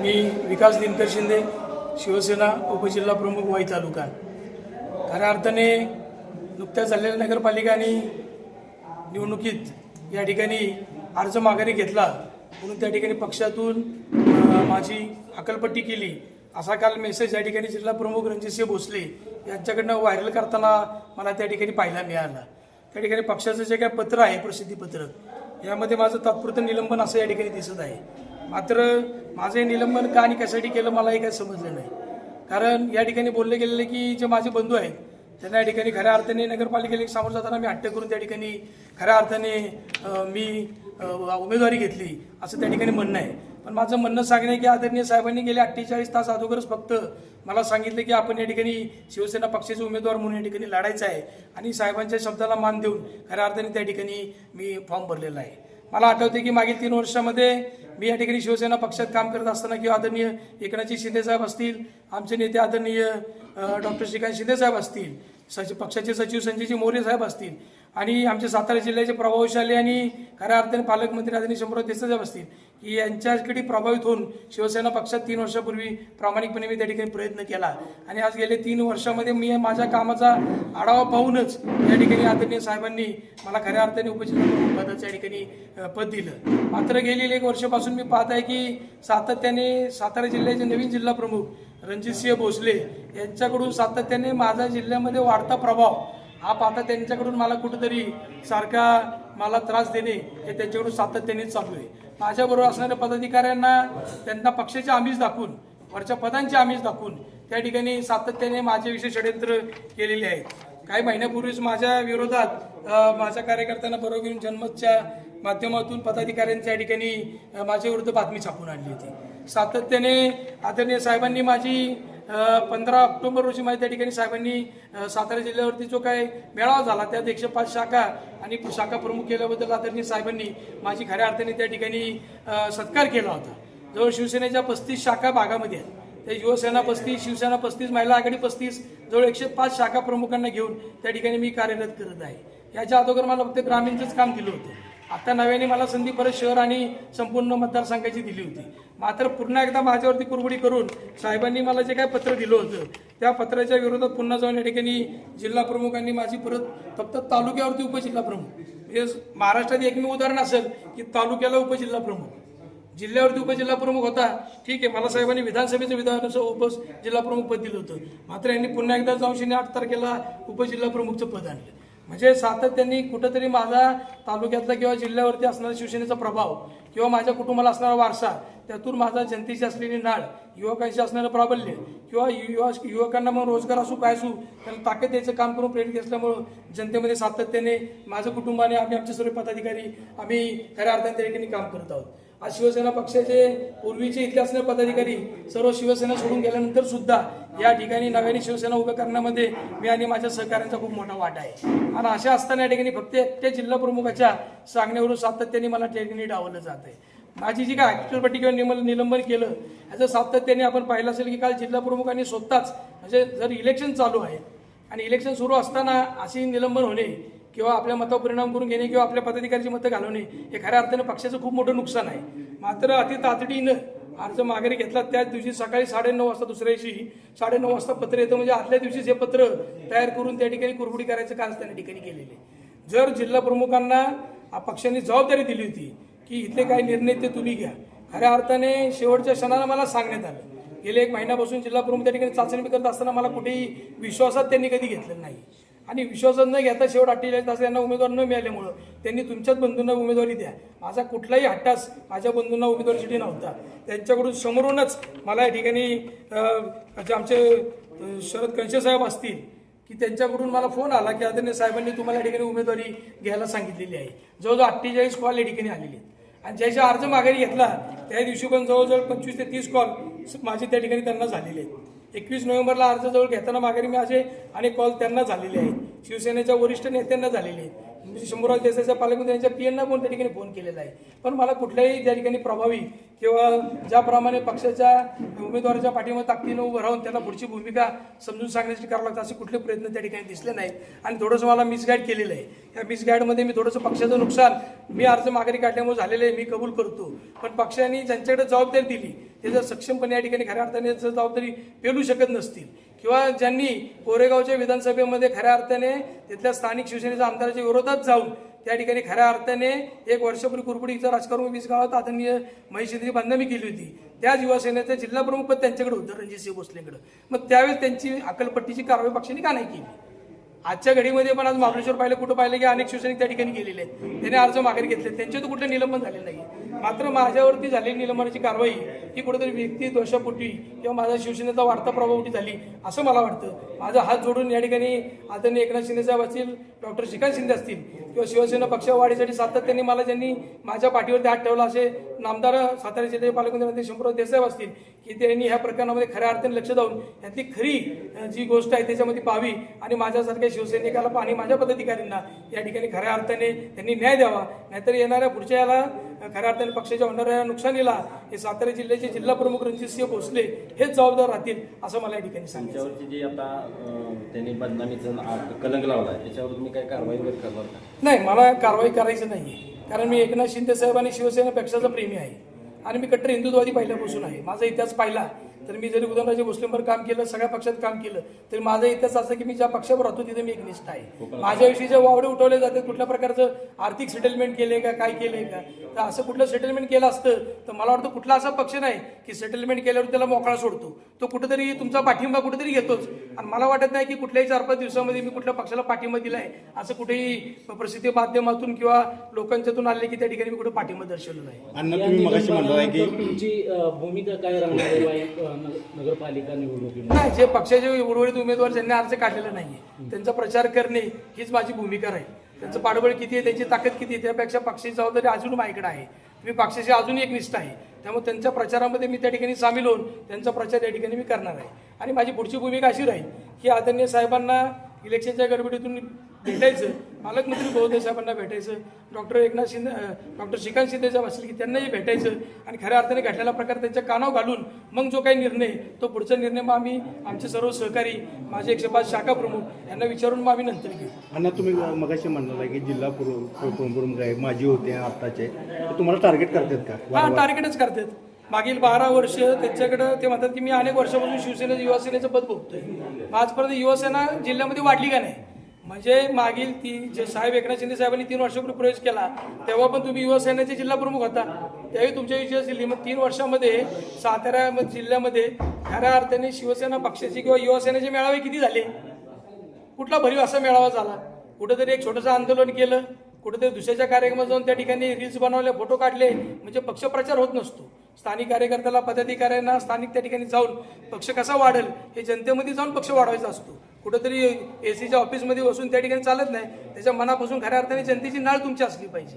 मी विकास दिनकर शिंदे शिवसेना उपजिल्हा प्रमुख वाई तालुका. खऱ्या अर्थाने नुकत्याच झालेल्या नगरपालिका आणि निवडणुकीत या ठिकाणी अर्ज माघारी घेतला म्हणून त्या ठिकाणी पक्षातून माझी हकलपट्टी केली. असा काल मेसेज या ठिकाणी जिल्हा प्रमुख रणजितसिंह भोसले यांच्याकडनं व्हायरल करताना मला त्या ठिकाणी पाहायला मिळाला. त्या ठिकाणी पक्षाचं जे काय पत्र आहे प्रसिद्धीपत्र यामध्ये माझं तात्पुरतं निलंबन असं या ठिकाणी दिसत आहे. मात्र माझं हे निलंबन का आणि कशासाठी केलं मलाही काही समजलं नाही. कारण या ठिकाणी बोलले गेलेले की जे माझे बंधू आहेत त्यांना या ठिकाणी खऱ्या अर्थाने नगरपालिकेला सामोरं जाताना मी अटक करून त्या ठिकाणी खऱ्या अर्थाने मी उमेदवारी घेतली असं त्या ठिकाणी म्हणणं आहे. पण माझं म्हणणं सांगणं आहे की आदरणीय साहेबांनी गेले अठ्ठेचाळीस तास अगोदरच फक्त मला सांगितलं की आपण या ठिकाणी शिवसेना पक्षाचे उमेदवार म्हणून या ठिकाणी लढायचं आहे आणि साहेबांच्या शब्दाला मान देऊन खऱ्या अर्थाने त्या ठिकाणी मी फॉर्म भरलेला आहे. मला आठवते की मागील तीन वर्षामध्ये मी या ठिकाणी शिवसेना पक्षात काम करत असताना किंवा आदरणीय एकनाथजी शिंदेसाहेब असतील आमचे नेते आदरणीय डॉक्टर श्रीकांत शिंदेसाहेब असतील सचिव पक्षाचे सचिव संजयजी मोरे साहेब असतील आणि आमचे सातारा जिल्ह्याचे प्रभावशाली आणि खऱ्या अर्थाने पालकमंत्री आदरणीय शंभराव देसाई असतील की यांच्याकडे प्रभावित होऊन शिवसेना पक्षात तीन वर्षापूर्वी प्रामाणिकपणे मी त्या ठिकाणी प्रयत्न केला. आणि आज गेले तीन वर्षामध्ये मी माझ्या कामाचा आढावा पाहूनच या ठिकाणी आदरणीय साहेबांनी मला खऱ्या अर्थाने उपजिल्हा पदाच्या ठिकाणी पद दिलं. मात्र गेलेले एक वर्षापासून मी पाहत आहे की सातत्याने सातारा जिल्ह्याचे नवीन जिल्हा प्रमुख रणजितसिंह भोसले यांच्याकडून सातत्याने माझ्या जिल्ह्यामध्ये वाढता प्रभाव हा पाहता त्यांच्याकडून मला कुठेतरी सारखा मला त्रास देणे हे त्यांच्याकडून सातत्याने चालू आहे. माझ्याबरोबर असणाऱ्या पदाधिकाऱ्यांना त्यांना पक्षाचे आमिष दाखवून वरच्या पदांचे आमिष दाखवून त्या ठिकाणी सातत्याने माझ्याविषयी षडयंत्र केलेले आहेत. काही महिन्यापूर्वीच माझ्या विरोधात माझ्या कार्यकर्त्यांना बरोबर घेऊन जनमतच्या माध्यमातून पदाधिकाऱ्यांच्या ठिकाणी अ, माझ्या विरुद्ध बातमी छापून आणली होती. सातत्याने आदरणीय साहेबांनी माझी पंधरा ऑक्टोबर रोजी माहिती त्या ठिकाणी साहेबांनी सातारा जिल्ह्यावरती जो काय मेळावा झाला त्यात एकशे पाच शाखा आणि शाखा प्रमुख केल्याबद्दल आदरणीय साहेबांनी माझी खऱ्या अर्थाने त्या ठिकाणी सत्कार केला होता. जवळ शिवसेनेच्या पस्तीस शाखा भागामध्ये आहेत. त्या युवसेना पस्तीस शिवसेना पस्तीस महिला आघाडी पस्तीस जवळ एकशे पाच शाखा प्रमुखांना घेऊन त्या ठिकाणी मी कार्यरत करत आहे. याच्या अगोदर मला फक्त ग्रामीणचंच काम दिलं होतं. आता नव्याने मला संधी परत शहर आणि संपूर्ण मतदारसंघाची दिली होती. मात्र पुन्हा एकदा माझ्यावरती कुरबुडी करून साहेबांनी मला जे काय पत्र दिलं होतं त्या पत्राच्या विरोधात पुन्हा जाऊन या ठिकाणी जिल्हा प्रमुखांनी माझी परत फक्त तालुक्यावरती उपजिल्हा प्रमुख. म्हणजे महाराष्ट्रात एकमेव उदाहरण असेल की तालुक्याला उपजिल्हा प्रमुख. जिल्ह्यावरती उपजिल्हा प्रमुख होता ठीक आहे मला साहेबांनी विधानसभेचं विधानसभा उप जिल्हा प्रमुख पद दिलं होतं. मात्र यांनी पुन्हा एकदा जाऊन शून्य आठ तारखेला उपजिल्हा प्रमुखचं पद आणलं. म्हणजे सातत्याने कुठंतरी माझा तालुक्यातला किंवा जिल्ह्यावरती असणारा शिवसेनेचा प्रभाव किंवा माझ्या कुटुंबाला असणारा वारसा त्यातून माझा जनतेची असलेली नाळ युवकांशी असणारं प्राबल्य किंवा युवा युवकांना मग रोजगार असू काय असू त्याला ताकद द्यायचं काम करून प्रेरित असल्यामुळं जनतेमध्ये सातत्याने माझं कुटुंबाने आम्ही आमचे सर्व पदाधिकारी आम्ही खऱ्या अर्थाने त्या ठिकाणी काम करत आहोत. आज शिवसेना पक्षाचे पूर्वीचे इतिहास असणारे पदाधिकारी सर्व शिवसेना सोडून गेल्यानंतर सुद्धा या ठिकाणी नव्याने शिवसेना उभं करण्यामध्ये मी आणि माझ्या सहकाऱ्यांचा खूप मोठा वाटा आहे. आणि अशा असताना या ठिकाणी फक्त एकट्या जिल्हा प्रमुखाच्या सांगण्यावरून सातत्याने मला त्या ठिकाणी डावलं जात आहे. माझी जी काय ॲक्च्युअल किंवा निमल निलंबन केलं याचं सातत्याने आपण पाहिलं असेल की काल जिल्हा प्रमुखांनी स्वतःच म्हणजे जर इलेक्शन चालू आहे आणि इलेक्शन सुरू असताना अशी निलंबन होणे किंवा आपल्या मतावर परिणाम करून घेणे किंवा आपल्या पदाधिकाऱ्याची मतं घालवणे हे खऱ्या अर्थाने पक्षाचं खूप मोठं नुकसान आहे. मात्र अति तातडीनं अर्ज माघारी घेतला. त्याच दिवशी सकाळी साडेनऊ वाजता दुसऱ्या दिवशी साडेनऊ वाजता पत्र येतं. म्हणजे आदल्या दिवशीच हे पत्र तयार करून त्या ठिकाणी कुरबुडी करायचं काल त्या ठिकाणी केलेले जर जिल्हा प्रमुखांना पक्षाने जबाबदारी दिली होती की इथले काही निर्णय ते तुम्ही घ्या. खऱ्या अर्थाने शेवटच्या क्षणाला मला सांगण्यात आलं. गेले एक महिन्यापासून जिल्हा प्रमुख त्या ठिकाणी चाचणी करत असताना मला कुठेही विश्वासात त्यांनी कधी घेतलेलं नाही. आणि विश्वासात न घेता शेवट अठ्ठेचाळीस तास यांना उमेदवार न मिळाल्यामुळं त्यांनी तुमच्याच बंधूंना उमेदवारी द्या. माझा कुठलाही हट्टास माझ्या बंधूंना उमेदवारीसाठी नव्हता. त्यांच्याकडून समोरूनच मला या ठिकाणी जे आमचे शरद कंशे साहेब असतील की त्यांच्याकडून मला फोन आला की आदरणीय साहेबांनी तुम्हाला या ठिकाणी उमेदवारी घ्यायला सांगितलेली आहे. जवळजवळ अठ्ठेचाळीस कॉल या ठिकाणी आलेले आहेत. आणि ज्याच्या अर्ज माघारी घेतला त्या दिवशी पण जवळजवळ पंचवीस ते तीस कॉल माझे त्या ठिकाणी त्यांना झालेले आहेत. एकवीस नोव्हेंबरला अर्ज जवळ घेताना माघारी माझे अनेक कॉल त्यांना झालेले आहेत. शिवसेनेच्या वरिष्ठ नेत्यांना झालेले आहेत. म्हणजे शंभूराज देसाईच्या पालकमंत्री यांच्या पी एनला पण त्या ठिकाणी फोन केलेला आहे. पण मला कुठल्याही त्या ठिकाणी प्रभावी किंवा ज्याप्रमाणे पक्षाच्या उमेदवाराच्या पाठीमध्ये ताकदीनं उभं राहून त्याला पुढची भूमिका समजून सांगण्यासाठी करावं लागतं असे कुठले प्रयत्न त्या ठिकाणी दिसले नाहीत. आणि थोडंसं मला मिसगाईड केलेलं आहे. या मिसगाईडमध्ये मी थोडंसं पक्षाचं नुकसान मी अर्ज माघारी काढल्यामुळे झालेलं आहे मी कबूल करतो. पण पक्षाने ज्यांच्याकडे जबाबदारी दिली ते जर सक्षमपणे या ठिकाणी खऱ्या अर्थाने जर जबाबदारी पेलू शकत नसतील किंवा ज्यांनी कोरेगावच्या विधानसभेमध्ये खऱ्या अर्थाने तिथल्या स्थानिक शिवसेनेच्या आमदाराच्या विरोधात जाऊन त्या ठिकाणी खऱ्या अर्थाने एक वर्षपूर्वी कुरपुडीचं राजकारण वीस गावात आदरणीय महिषेंद्री बांधणी केली होती. त्या युवासेनेचं जिल्हाप्रमुख पद त्यांच्याकडे होतं रणजितसिंह भोसलेकडं. मग त्यावेळेस त्यांची अकलपट्टीची कारवाई पक्षाने का नाही केली? आजच्या घडीमध्ये पण आज महाबळेश्वर पाहिलं कुठं पाहिलं की अनेक शिवसैनिक त्या ठिकाणी गेलेले आहेत. त्याने अर्ज माघारी घेतले त्यांचे तर कुठलं निलंबन झालेलं नाही मात्र माझ्यावरती झालेली निलंबनाची कारवाई ही कुठेतरी व्यक्ती दोषापोटी किंवा माझा शिवसेनेचा वाढता प्रभावटी झाली असं मला वाटतं. माझा हात जोडून या ठिकाणी आदरणीय एकनाथ शिंदे साहेब असतील डॉक्टर श्रीकांत शिंदे असतील किंवा शिवसेना पक्षवाढीसाठी सातत्याने मला ज्यांनी माझ्या पाठीवरती हात ठेवला असे नामदार सातारा जिल्ह्याचे पालकमंत्री शंभूराज देसाहेब असतील की त्यांनी ह्या प्रकरणामध्ये खऱ्या अर्थाने लक्ष देऊन ह्यातली खरी जी गोष्ट आहे त्याच्यामध्ये पाहावी आणि माझ्यासारख्या शिवसैनिकाला आणि माझ्या पदाधिकाऱ्यांना या ठिकाणी खऱ्या अर्थाने त्यांनी न्याय द्यावा. नाहीतर येणाऱ्या पुढच्या याला खऱ्या अर्थाने पक्षाच्या होणाऱ्या नुकसानीला हे सातारा जिल्ह्याचे जिल्हा प्रमुख रणजितसिंह भोसले हेच जबाबदार राहतील असं मला या ठिकाणी सांगितलं जी आता त्यांनी बदनामीचं कलंक लावलाय त्याच्यावर तुम्ही काही कारवाई वगैरे करणार नाही मला कारवाई करायची नाहीये. कारण मी एकनाथ शिंदे साहेब आणि शिवसेना पक्षाचा प्रेमी आहे. आणि मी कट्टर हिंदुत्ववादी पहिल्यापासून आहे. माझा इतिहास पाहिला. तर मी जरी उदयनराजे भोसलेंवर काम केलं सगळ्या पक्षात काम केलं तरी माझा इतिहास असं की मी ज्या पक्षावर राहतो तिथे मी एक निष्ठ आहे माझ्याविषयी जे वावडे उठवले जाते कुठल्या प्रकारचं आर्थिक सेटलमेंट केले का काय केलंय का तर असं कुठलं सेटलमेंट केलं असतं तर मला वाटतं कुठला असा पक्ष नाही की सेटलमेंट केल्यावर त्याला मोकळा सोडतो. तो कुठेतरी तुमचा पाठिंबा कुठेतरी घेतोच. आणि मला वाटत नाही की कुठल्याही चार पाच दिवसामध्ये मी कुठल्या पक्षाला पाठिंबा दिलाय असं कुठेही प्रसिद्धी माध्यमातून किंवा लोकांच्यातून आले की त्या ठिकाणी मी कुठे पाठिंबा की तर तुमची भूमिका काय राहणार आहे? नगरपालिका निवडणुकीमध्ये. नाही जे पक्षाचे उर्वरित उमेदवार ज्यांनी अर्ज काढलेला नाहीये त्यांचा प्रचार करणे हीच माझी भूमिका राहील. त्यांचं पाठबळ किती आहे त्यांची ताकद किती आहे त्यापेक्षा पक्षाची जबाबदारी अजून माझ्याकडे आहे. मी पक्षाची अजून एक निष्ठा आहे. त्यामुळे त्यांच्या प्रचारामध्ये मी त्या ठिकाणी सामील होऊन त्यांचा प्रचार या ठिकाणी मी करणार आहे. आणि माझी पुढची भूमिका अशी राहील की आदरणीय साहेबांना इलेक्शनच्या गडबडीतून भेटायचं पालकमंत्री महोदय साहेबांना भेटायचं डॉक्टर एकनाथ शिंदे डॉक्टर श्रीकांत शिंदे साहेब असतील की त्यांनाही भेटायचं आणि खऱ्या अर्थाने घडलेला प्रकार त्यांच्या कानावर घालून मग जो काही निर्णय तो पुढचा निर्णय मग आम्ही आमचे सर्व सहकारी माझे एकशे पाच शाखा प्रमुख यांना विचारून मग आम्ही नंतर घेऊ अण्णा तुम्ही मगाशी म्हणाला की जिल्हा प्रमुख माजी होते आत्ताचे तुम्हाला टार्गेट करतात का हा टार्गेटच करतात मागील बारा वर्ष त्यांच्याकडं ते म्हणतात की मी अनेक वर्षापासून शिवसेनेचं युवासेनेचं पद बघतोय आजपर्यंत युवासेना जिल्ह्यामध्ये वाढली का नाही? म्हणजे मागील ती जे साहेब एकनाथ शिंदे साहेबांनी तीन वर्षापूर्वी प्रवेश केला तेव्हा पण तुम्ही युवासेनेचे जिल्हा प्रमुख होता. त्यावेळी तुमच्या विषय दिली मग तीन वर्षामध्ये सातारा जिल्ह्यामध्ये खऱ्या अर्थाने शिवसेना पक्षाचे किंवा युवासेनेचे मेळावे किती झाले? कुठला भरीव असा मेळावा झाला? कुठंतरी एक छोटंसं आंदोलन केलं कुठेतरी दुसऱ्याच्या कार्यक्रमात जाऊन त्या ठिकाणी रील्स बनवले फोटो काढले. म्हणजे पक्षप्रचार होत नसतो. स्थानिक कार्यकर्त्याला पदाधिकाऱ्यांना स्थानिक त्या ठिकाणी जाऊन पक्ष कसा वाढेल हे जनतेमध्ये जाऊन पक्ष वाढवायचा असतो. कुठेतरी एसीच्या ऑफिसमध्ये बसून त्या ठिकाणी चालत नाही. त्याच्या मनापासून खऱ्या अर्थाने जनतेची नाळ तुमची असली पाहिजे.